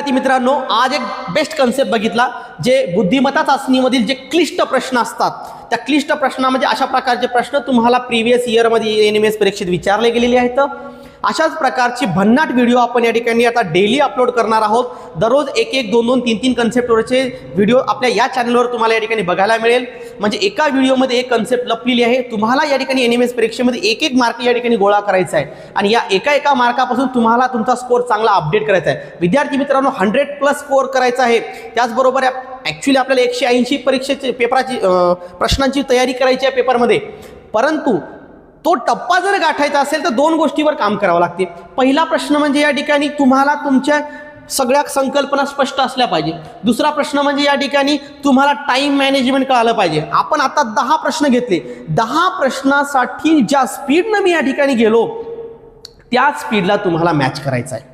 विद्यार्थी मित्रांनो आज एक बेस्ट कन्सेप्ट बघितला जे बुद्धिमत्ता चाचणीमधील जे क्लिष्ट प्रश्न असतात. त्या क्लिष्ट प्रश्नामध्ये अशा प्रकारचे प्रश्न तुम्हाला प्रिव्हियस इयरमध्ये एन एम एस परीक्षेत विचारले गेलेले आहेत. अशाच प्रकारची भन्नाट व्हिडिओ आपण या ठिकाणी आता डेली अपलोड करणार आहोत. दररोज एक एक दोन दोन तीन तीन कन्सेप्टवरचे व्हिडिओ आपल्या या चॅनलवर तुम्हाला या ठिकाणी बघायला मिळेल. म्हणजे एका व्हिडिओमध्ये एक कन्सेप्ट लपलेली आहे. तुम्हाला या ठिकाणी एन एम एस परीक्षेमध्ये एक एक मार्क या ठिकाणी गोळा करायचा आहे. आणि या एका एका मार्कापासून तुम्हाला तुमचा स्कोर चांगला अपडेट करायचा आहे. विद्यार्थी मित्रांनो हंड्रेड प्लस स्कोअर करायचा आहे. त्याचबरोबर ॲक्च्युली आपल्याला एकशे ऐंशी परीक्षेचे पेपराची प्रश्नांची तयारी करायची आहे पेपरमध्ये परंतु तो टप्पा जर गाठायचा असेल तर दोन गोष्टीवर काम करावं लागते. पहिला प्रश्न म्हणजे या ठिकाणी तुम्हाला तुमच्या सगळ्या संकल्पना स्पष्ट असल्या पाहिजे. दुसरा प्रश्न म्हणजे या ठिकाणी तुम्हाला टाइम मॅनेजमेंट कळालं पाहिजे. आपण आता दहा प्रश्न घेतले. दहा प्रश्नासाठी ज्या स्पीडनं मी या ठिकाणी गेलो त्या स्पीडला तुम्हाला मॅच करायचा आहे.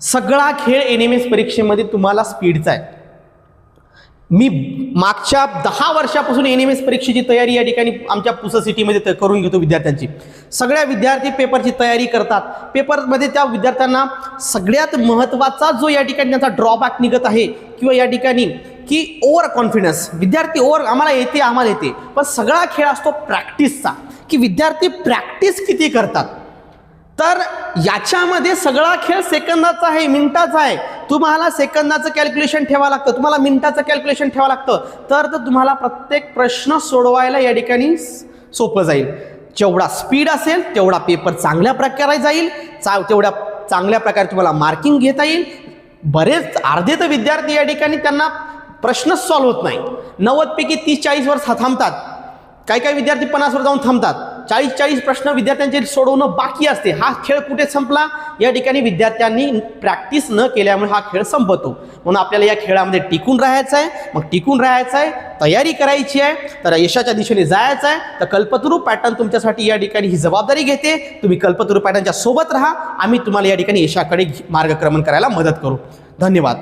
सगळा खेळ एन एम एस परीक्षेमध्ये तुम्हाला स्पीडचा आहे. मी मागच्या दहा वर्षापासून एन एम एस परीक्षेची तयारी या ठिकाणी आमच्या पुसा सिटीमध्ये त- करून घेतो विद्यार्थ्यांची. सगळ्या विद्यार्थी पेपरची तयारी करतात. पेपरमध्ये त्या विद्यार्थ्यांना सगळ्यात महत्त्वाचा जो या ठिकाणी त्यांचा ड्रॉबॅक निघत आहे किंवा या ठिकाणी की ओव्हर कॉन्फिडन्स विद्यार्थी ओव्हर आम्हाला येते आम्हाला येते. पण सगळा खेळ असतो प्रॅक्टिसचा की विद्यार्थी प्रॅक्टिस किती करतात? तर याच्यामध्ये सगळा खेळ सेकंदाचा आहे मिनिटाचा आहे. तुम्हाला सेकंदाचं कॅल्क्युलेशन ठेवावं लागतं. तुम्हाला मिनिटाचं कॅल्क्युलेशन ठेवावं लागतं. तर तर तुम्हाला प्रत्येक प्रश्न सोडवायला या ठिकाणी सोपं जाईल. जेवढा स्पीड असेल तेवढा पेपर चांगल्या प्रकारे जाईल. चा तेवढ्या चांगल्या प्रकारे तुम्हाला मार्किंग घेता येईल. बरेच अर्धे तर विद्यार्थी या ठिकाणी त्यांना प्रश्नच सॉल्व्ह होत नाही. नव्वदपैकी तीस चाळीसवर थांबतात. काही काही विद्यार्थी पन्नासवर जाऊन थांबतात. चाळीस चाळीस प्रश्न विद्यार्थ्यांचे सोडवणं बाकी असते. हा खेळ कुठे संपला? या ठिकाणी विद्यार्थ्यांनी प्रॅक्टिस न केल्यामुळे हा खेळ संपतो. म्हणून आपल्याला या खेळामध्ये टिकून राहायचं आहे. मग टिकून राहायचं आहे. तयारी करायची आहे. तर यशाच्या दिशेने जायचं आहे. तर कल्पतरू पॅटर्न तुमच्यासाठी या ठिकाणी ही जबाबदारी घेते. तुम्ही कल्पतरू पॅटर्नच्या सोबत राहा. आम्ही तुम्हाला या ठिकाणी यशाकडे मार्गक्रमण करायला मदत करू. धन्यवाद.